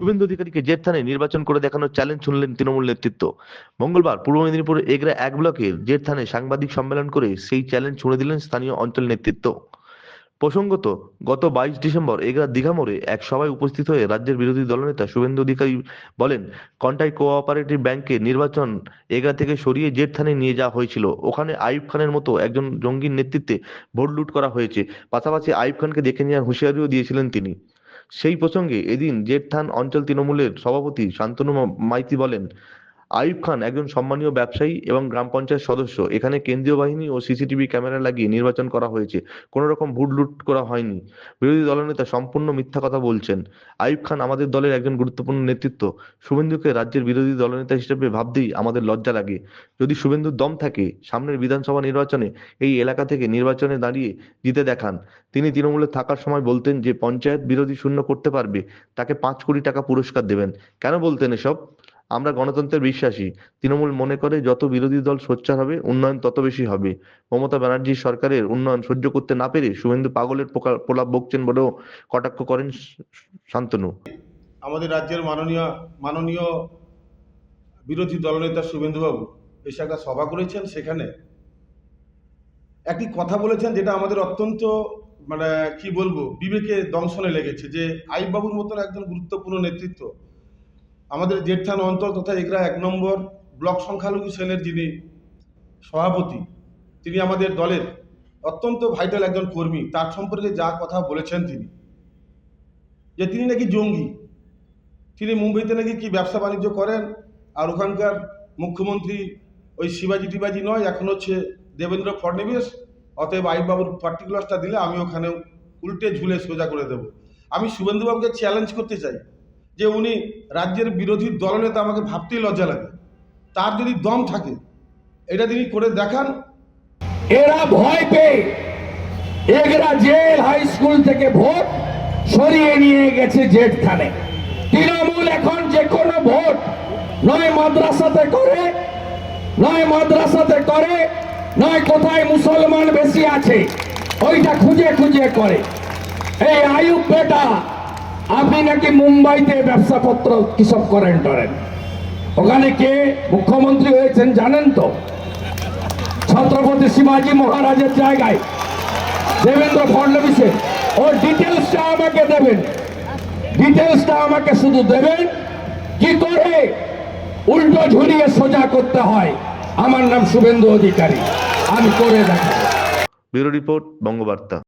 শুভেন্দু অধিকারীকে জেট থানায় নির্বাচন করে দেখানোর চ্যালেঞ্জ শুনলেন তৃণমূল নেতৃত্ব। মঙ্গলবার পূর্ব মেদিনীপুর এগরা এক ব্লকের জেট থানায় সাংবাদিক সম্মেলন করে সেই চ্যালেঞ্জ ছুঁড়ে দিলেন স্থানীয় অঞ্চল নেতৃত্ব। প্রসঙ্গত, গত বাইশ ডিসেম্বর এগরা দীঘা মোড়ে এক সভায় উপস্থিত হয়ে রাজ্যের বিরোধী দলনেতা শুভেন্দু অধিকারী বলেন, কন্টাই কোঅপারেটিভ ব্যাংকে নির্বাচন এগরা থেকে সরিয়ে জেট থানায় নিয়ে যাওয়া হয়েছিল। ওখানে আইয়ুব খানের মতো একজন জঙ্গির নেতৃত্বে ভোট লুট করা হয়েছে। পাশাপাশি আইয়ুব খানকে দেখে নেওয়ার হুঁশিয়ারিও দিয়েছিলেন তিনি। সেই প্রসঙ্গে এদিন জেঠথান অঞ্চল তৃণমূলের সভাপতি শান্তনু মাইতি বলেন আইয়ুব খান একজন সম্মানীয় ব্যবসায়ী এবং গ্রাম পঞ্চায়েত সদস্য। এখানে কেন্দ্রীয় বাহিনী ও সিসিটিভি ক্যামেরা লাগিয়ে নির্বাচন করা হয়েছে। কোনো রকম ভোট লুট করা হয়নি। বিরোধী দলনেতা সম্পূর্ণ মিথ্যা কথা বলছেন। আইয়ুব খান আমাদের দলের একজন গুরুত্বপূর্ণ নেতৃত্ব। শুভেন্দুকে রাজ্যের বিরোধী দলনেতা হিসেবে ভাবতেই আমাদের লজ্জা লাগে। যদি শুভেন্দুর দম থাকে, সামনের বিধানসভা নির্বাচনে এই এলাকা থেকে নির্বাচনে দাঁড়িয়ে জিতে দেখান। তিনি তৃণমূলে থাকার সময় বলতেন যে, পঞ্চায়েত বিরোধী শূন্য করতে পারবে, তাকে পাঁচ কোটি টাকা পুরস্কার দেবেন। কেন বলতেন এসব? আমরা গণতন্ত্রের বিশ্বাসী। তৃণমূল মনে করে যত বিরোধী দল সোচ্চার হবে, উন্নয়ন তত বেশি হবে। মমতা ব্যানার্জি সরকারের উন্নয়ন সহ্য করতে না পেরে শুভেন্দু পাগলের প্রলাপ বকছেন বলেও কটাক্ষ করেন শান্তনু। আমাদের রাজ্যের মাননীয় মাননীয় বিরোধী দলনেতা শুভেন্দুবাবু এসে একটা সভা করেছেন সেখানে। একটি কথা বলেছেন যেটা আমাদের অত্যন্ত মানে কি বলব, বিবেকে দংশনে লেগেছে যে আইবাবুর মতন একজন গুরুত্বপূর্ণ নেতৃত্ব আমাদের জেঠথান অঞ্চল তথা এগরা এক নম্বর ব্লক সংখ্যালঘু সেলের যিনি সভাপতি, তিনি আমাদের দলের অত্যন্ত ভাইটাল একজন কর্মী। তার সম্পর্কে যা কথা বলেছেন তিনি। যে তিনি নাকি জঙ্গি। তিনি মুম্বইতে নাকি কি ব্যবসা বাণিজ্য করেন? আর ওখানকার মুখ্যমন্ত্রী ওই শিবাজি টিবাজি নয়, এখন হচ্ছে দেবেন্দ্র ফডনবিস অতএব আইবাবুর পার্টিকুলারটা দিলে আমি ওখানে উল্টে ঝুলে সোজা করে দেব। আমি শুভেন্দুবাবুকে চ্যালেঞ্জ করতে চাই। যে উনি রাজ্যের বিরোধী দলনেতা আমাকে ভাবতেই লজ্জা লাগে। তার যদি দম থাকে, এটা তিনি করে দেখান। এরা ভয় পেয়ে এগরা জেল হাই স্কুল থেকে ভোট সরিয়ে নিয়ে গেছে জেট থানে তৃণমূল এখন যে কোনো ভোট নয় মাদ্রাসাতে করে, নয় মাদ্রাসাতে করে, নয় কোথায় মুসলমান বেশি আছে, ওইটা খুঁজে খুঁজে করে। এই আয়ুব বেটা আপনি নাকি মুম্বাইতে ব্যবসাপত্র কিসব করেন টরেন ওখানে কে? মুখ্যমন্ত্রী হয়েছেন, জানেন তো? ছত্রপতি শিবাজি মহারাজের জায়গায়। দেবেন্দ্র ফডনবিসের ওর ডিটেলসটা আমাকে দেবেন। ডিটেলসটা আমাকে শুধু দেবেন। কি করে? উল্টো ঝুলিয়ে সোজা করতে হয়। আমার নাম শুভেন্দু অধিকারী। আমি করে দেখাবো। Bureau report, Bangabarta.